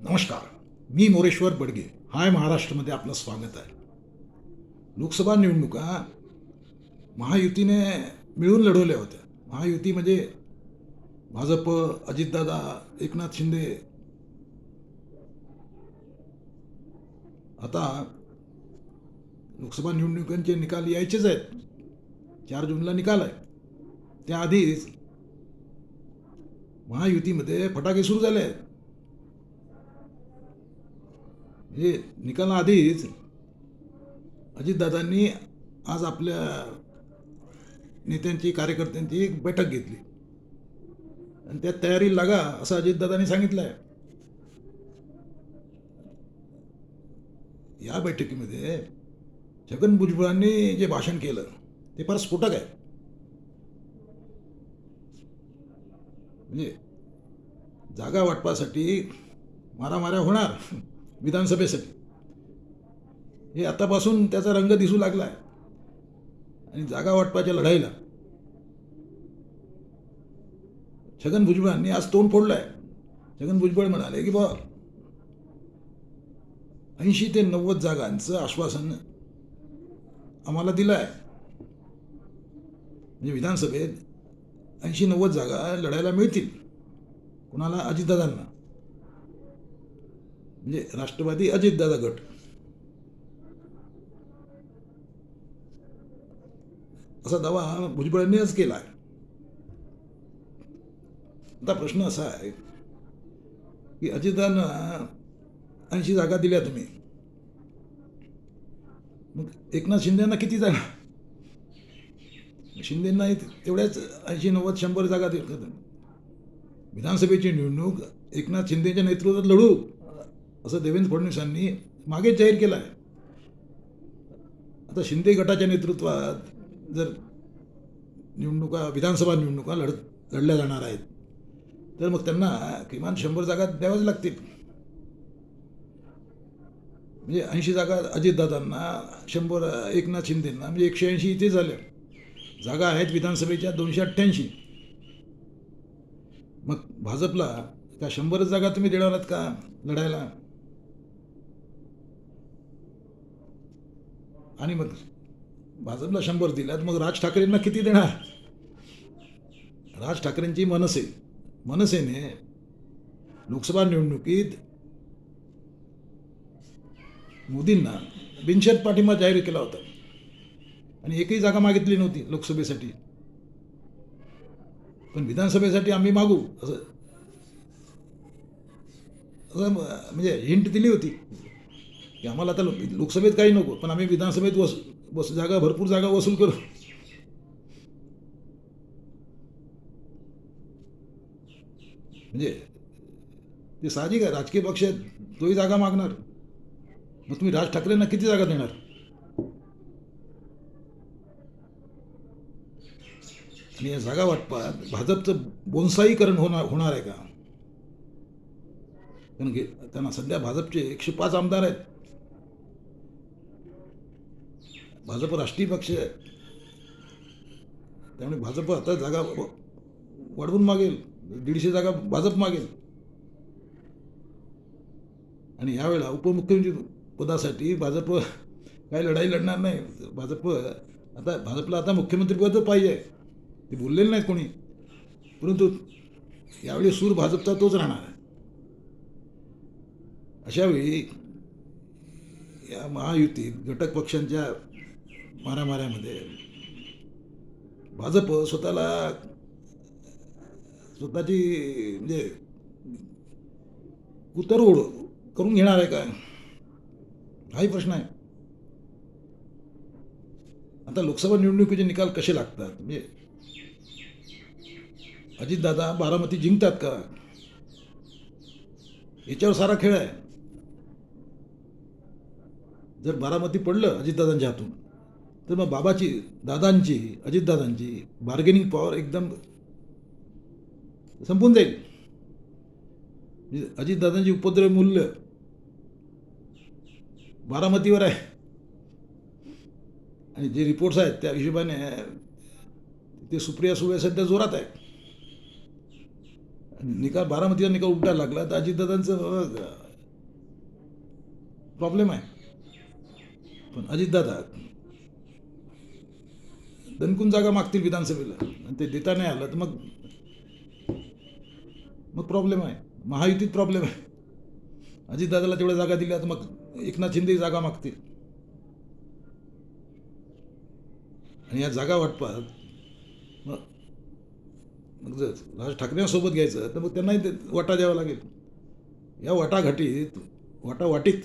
नमस्कार मी मोरेश्वर बडगे. हाय महाराष्ट्रमध्ये आपलं स्वागत आहे. लोकसभा निवडणुका महायुतीने मिळून लढवल्या होत्या. महायुती म्हणजे भाजप अजितदादा एकनाथ शिंदे. आता लोकसभा निवडणुकांचे निकाल यायचेच आहेत. चार जूनला निकाल आहे. त्याआधीच महायुतीमध्ये फटाके सुरू झाले आहेत. म्हणजे निकालाआधीच अजितदादांनी आज आपल्या नेत्यांची कार्यकर्त्यांची एक बैठक घेतली. आणि त्यात तयारी लागा असं अजितदादांनी सांगितलं आहे या बैठकीमध्ये छगन भुजबळांनी जे भाषण केलं ते फार स्फोटक आहे. म्हणजे जागा वाटपासाठी मारामाऱ्या होणार. विधानसभेसाठी हे आतापासून त्याचा रंग दिसू लागला आहे आणि जागा वाटपाच्या लढाईला. छगन भुजबळांनी आज तोंड फोडलं आहे छगन भुजबळ म्हणाले की बा ऐंशी ते नव्वद जागांचं आश्वासन आम्हाला दिलं आहे म्हणजे विधानसभेत ऐंशी नव्वद जागा लढायला मिळतील. कुणाला? अजितदादांना. म्हणजे राष्ट्रवादी अजितदादा गट. असा दावा भुजबळांनी आज केला आहे आता प्रश्न असा आहे की अजितदादांना ऐंशी जागा दिल्या तुम्ही. मग एकनाथ शिंदेना किती जागा? शिंदेना तेवढ्याच ऐंशी नव्वद शंभर जागा देतात विधानसभेची निवडणूक एकनाथ शिंदेच्या नेतृत्वात लढू. असं देवेंद्र फडणवीसांनी मागेच जाहीर केलं आहे आता शिंदे गटाच्या नेतृत्वात जर निवडणुका विधानसभा निवडणुका लढत लढल्या जाणार आहेत तर मग त्यांना किमान शंभर जागा द्याव्याच लागतील. म्हणजे ऐंशी जागा अजितदादांना शंभर एकनाथ शिंदेंना म्हणजे एकशे ऐंशी इथे झाल्या जागा आहेत विधानसभेच्या दोनशे अठ्ठ्याऐंशी. मग भाजपला त्या शंभरच जागा तुम्ही देणार आहात का लढायला? आणि मग भाजपला शंभर दिल्यात मग राज ठाकरेंना किती देणार? राज ठाकरेंची मनसे. मनसेने लोकसभा निवडणुकीत मोदींना बिनशेत पाठिंबा जाहीर केला होता. आणि एकही जागा मागितली नव्हती लोकसभेसाठी. पण विधानसभेसाठी आम्ही मागू असं असं म्हणजे हिंट दिली होती. की आम्हाला आता लोकसभेत काही नको पण आम्ही विधानसभेत वस बस जागा भरपूर जागा वसूल करू. म्हणजे ते साहजिक आहे राजकीय पक्ष आहेत, तोही जागा मागणार. मग तुम्ही राज ठाकरेंना किती जागा देणार? आणि या जागा वाटपात भाजपचं बोनसाईकरण होणार होणार आहे का? कारण की त्यांना सध्या भाजपचे एकशे पाच आमदार आहेत. भाजप राष्ट्रीय पक्ष आहे. त्यामुळे भाजप आता जागा वाढवून मागेल. दीडशे जागा भाजप मागेल. आणि यावेळेला उपमुख्यमंत्री पदासाठी भाजप काही लढाई लढणार नाही. भाजप आता भाजपला आता मुख्यमंत्रीपद पाहिजे. ते बोललेलं नाही कोणी. परंतु यावेळी सूर भाजपचा तोच राहणार आहे. अशावेळी या महायुतीत घटक पक्षांच्या मारामाऱ्यामध्ये. भाजप स्वतःला स्वतःची म्हणजे उतरवड करून घेणार आहे का? हाही प्रश्न आहे. आता लोकसभा निवडणुकीचे निकाल कसे लागतात? म्हणजे अजितदादा बारामती जिंकतात का? याच्यावर सारा खेळ आहे. जर बारामती पडलं अजितदादांच्या हातून तर मग बाबाची दादांची अजितदादांची बार्गेनिंग पॉवर एकदम संपून जाईल. म्हणजे अजितदादांची उपद्रव मूल्य बारामतीवर आहे. आणि जे रिपोर्ट्स आहेत त्या हिशोबाने ते सुप्रिया सुळे सध्या जोरात आहे. निकाल बारामतीचा निकाल उलटा लागला तर अजितदादांचं प्रॉब्लेम आहे. पण अजितदादा दणकून जागा मागतील विधानसभेला. आणि ते देता नाही आलं तर मग मग प्रॉब्लेम आहे. महायुतीत प्रॉब्लेम आहे. अजितदादाला तेवढ्या जागा दिल्या तर मग एकनाथ शिंदे जागा मागतील. आणि या जागा वाटपात मग मग जर राज ठाकरेंसोबत घ्यायचं तर मग त्यांनाही ते वाटा द्यावा लागेल. या वाटाघाटीत वाटावाटीत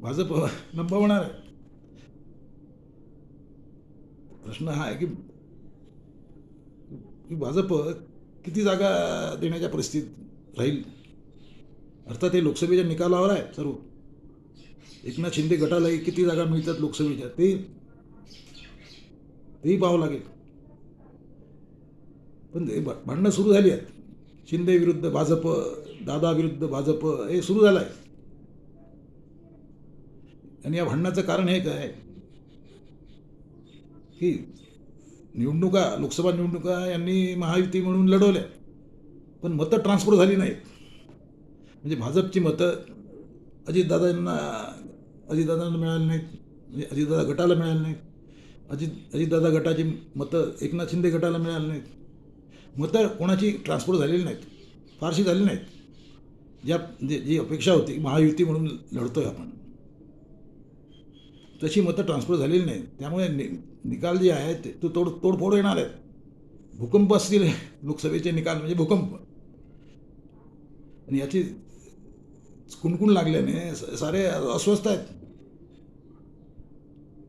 भाजप नंबर होणार आहे. प्रश्न हा आहे की की भाजप किती जागा देण्याच्या परिस्थितीत राहील? अर्थात हे लोकसभेच्या निकालावर आहे सर्व. एकनाथ शिंदे गटालाही किती जागा मिळतात लोकसभेच्या? ते तेही पाहावं लागेल. पण ते भांडणं सुरू झाली आहेत. शिंदे विरुद्ध भाजप दादा विरुद्ध भाजप हे सुरू झालं आहे आणि या भांडणाचं कारण हे काय आहे. की निवडणुका लोकसभा निवडणुका यांनी महायुती म्हणून लढवल्या. पण मतं ट्रान्सफर झाली नाहीत. म्हणजे भाजपची मतं अजितदादांना अजितदादांना मिळाली नाहीत. म्हणजे अजितदादा गटाला मिळाली नाहीत. अजित अजितदादा गटाची मतं एकनाथ शिंदे गटाला मिळाली नाहीत. मतं कोणाची ट्रान्सफर झालेली नाहीत. फारशी झाली नाहीत. ज्या जे जी अपेक्षा होती महायुती म्हणून लढतोय आपण. तशी मतं ट्रान्सफर झालेली नाही त्यामुळे नि निकाल जे आहेत ते तो तोड तोडफोड येणार आहेत. भूकंप असतील लोकसभेचे निकाल म्हणजे भूकंप. आणि याची कुणकुण लागल्याने सारे अस्वस्थ आहेत.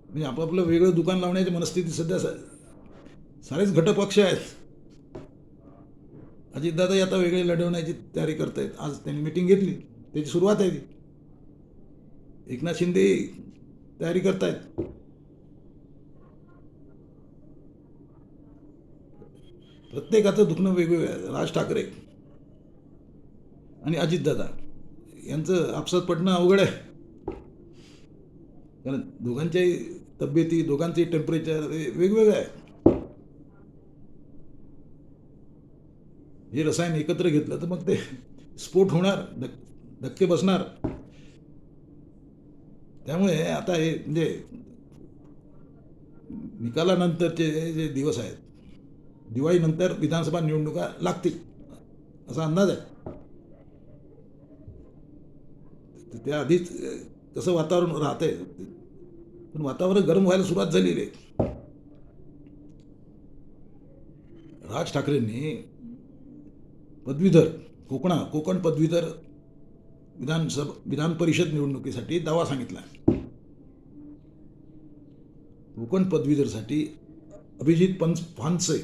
म्हणजे आपापलं वेगळं दुकान लावण्याची मनस्थिती सध्या स- सारेच घटपक्ष आहेत. अजितदादाही आता वेगळे लढवण्याची तयारी करतायत. आज त्यांनी मिटिंग घेतली. त्याची सुरुवात आहे ती. एकनाथ शिंदे तयारी करतायत. प्रत्येकाचं दुखणं वेगवेगळं आहे. राज ठाकरे आणि अजितदादा यांचं आपसात पडणं अवघड आहे. कारण दोघांच्याही तब्येती दोघांचे टेम्परेचर वेगवेगळं आहे. हे रसायन एकत्र घेतलं तर मग ते स्फोट होणार धक्के बसणार. त्यामुळे आता हे म्हणजे निकालानंतरचे जे दिवस आहेत दिवाळीनंतर विधानसभा निवडणुका लागतील असा अंदाज आहे. त्या आधीच कसं वातावरण राहतंय. पण वातावरण गरम व्हायला सुरुवात झालेली आहे. राज ठाकरेंनी पदवीधर कोकणा कोकण पदवीधर विधानसभा विधान परिषद निवडणुकीसाठी दावा सांगितला. कोकण पदवीधरसाठी? अभिजित पंच फानसे.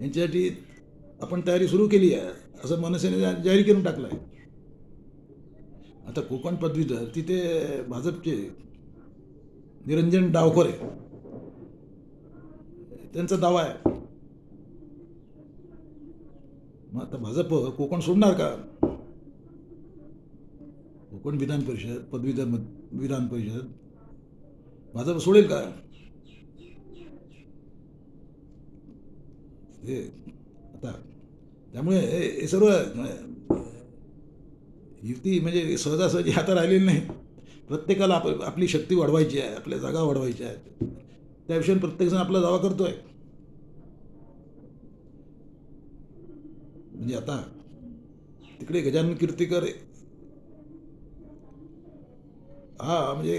यांच्यासाठी आपण तयारी सुरू केली आहे. असं मनसेने जाहीर करून टाकलं आहे आता कोकण पदवीधर तिथे भाजपचे निरंजन डावखोरे. त्यांचा दावा आहे. मग आता भाजप कोकण सोडणार का? कोकण विधान परिषद पदवीधर विधान परिषद. माझं सोडेल का? हे आता त्यामुळे हे हे सर्व युती म्हणजे सहजासहजी आता राहिलेली नाही. प्रत्येकाला आप आपली शक्ती वाढवायची आहे आपल्या जागा वाढवायच्या आहेत. त्या विषयाने प्रत्येकजण आपला दावा करतोय. म्हणजे आता तिकडे गजानन कीर्तीकर हा म्हणजे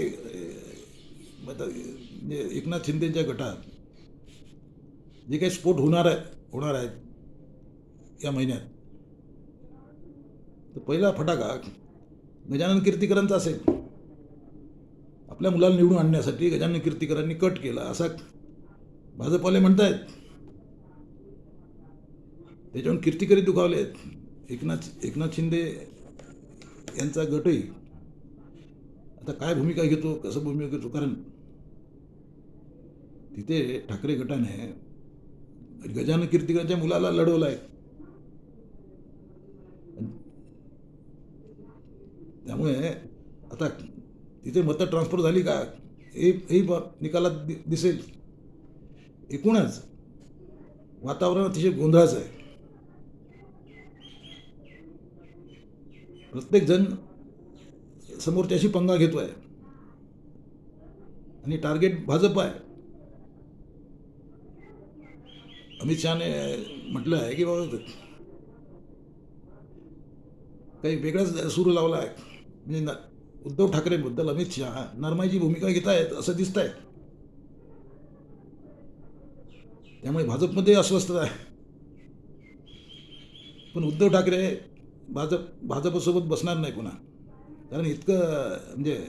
आता म्हणजे एकनाथ शिंदेच्या गटात जे काही स्फोट होणार आहे होणार आहेत या महिन्यात तर पहिला फटाका गजानन कीर्तीकरांचा असेल. आपल्या मुलाला निवडून आणण्यासाठी गजानन कीर्तीकरांनी कट केला असा भाजपवाले म्हणतायत. त्याच्याहून कीर्तिकरी दुखावले आहेत. एकनाथ एकनाथ शिंदे यांचा गटही आता काय भूमिका घेतो कसं भूमिका घेतो? कारण तिथे ठाकरे गटाने गजानन कीर्तिकाच्या मुलाला लढवलं आहे त्यामुळे आता तिथे मतं ट्रान्सफर झाली का? हे निकालात दिसेल. एकूणच वातावरण अतिशय गोंधळाचं आहे. प्रत्येकजण समोरच्याशी पंगा घेतो आहे आणि टार्गेट भाजप आहे. अमित शहाने म्हटलं आहे की बाबा काही वेगळाच सूर लावला आहे. म्हणजे न- उद्धव ठाकरेबद्दल अमित शहा नरमाईची भूमिका घेत आहेत असं दिसत आहे त्यामुळे भाजपमध्ये अस्वस्थता आहे. पण उद्धव ठाकरे भाजप भाजपसोबत बसणार नाही पुन्हा. कारण इतकं म्हणजे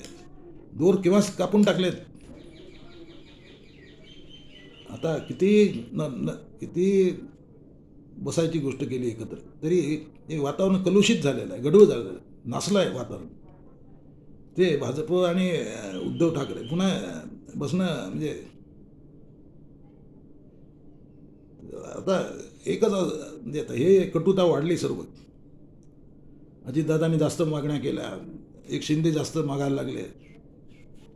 दोर केव्हाच कापून टाकलेत. आता किती न न किती बसायची गोष्ट केली एकत्र तरी हे वातावरण कलुषित झालेलं आहे गडूळ झालेलं आहे नासलं आहे वातावरण. ते भाजप आणि उद्धव ठाकरे पुन्हा बसणं म्हणजे आता एकच म्हणजे आता हे कटुता वाढली सर्व. अजितदादांनी जास्त मागण्या केल्या एक शिंदे जास्त मागायला लागले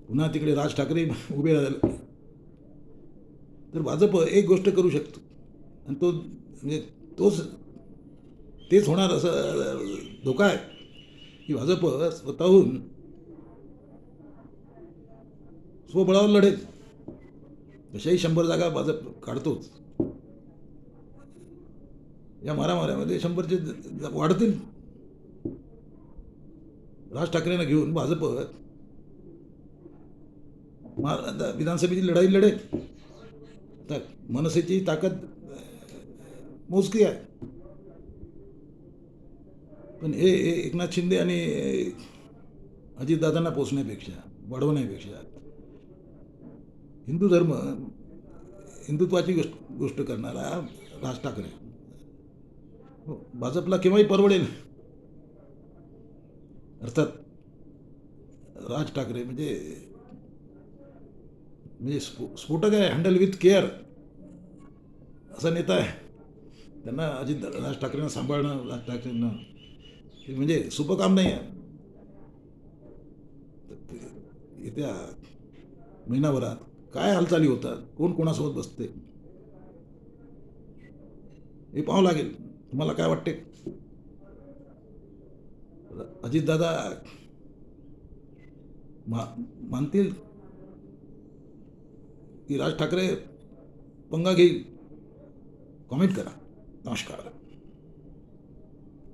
पुन्हा तिकडे राज ठाकरे उभे राहिले. तर भाजप एक गोष्ट करू शकतो. आणि तो म्हणजे तोच तेच होणार असं धोका आहे. की भाजप स्वतःहून स्वबळावर लढेल. तशाही शंभर जागा भाजप काढतोच. या मारामाऱ्यामध्ये शंभरचे वाढतील. राज ठाकरेंना घेऊन भाजप विधानसभेची लढाई लढेल. तर मनसेची ताकद मोजकी आहे. पण हे हे एकनाथ शिंदे आणि अजितदादांना पोचण्यापेक्षा वाढवण्यापेक्षा हिंदू धर्म हिंदुत्वाची गोष्ट गोष्ट करणारा राज ठाकरे. हो, भाजपला केव्हाही परवडेल. अर्थात राज ठाकरे म्हणजे म्हणजे स्फो स्फोटक आहे हँडल विथ केअर असा नेता आहे. त्यांना अजित राज ठाकरेंना सांभाळणं राज ठाकरेंना. हे म्हणजे सोपं काम नाही आहे. येत्या महिनाभरात काय हालचाली होतात? कोण कोणासोबत बसते? हे पाहावं लागेल. तुम्हाला काय वाटते? अजितदादा मा मानतील की राज ठाकरे पंगा घेईल? कॉमेंट करा. नमस्कार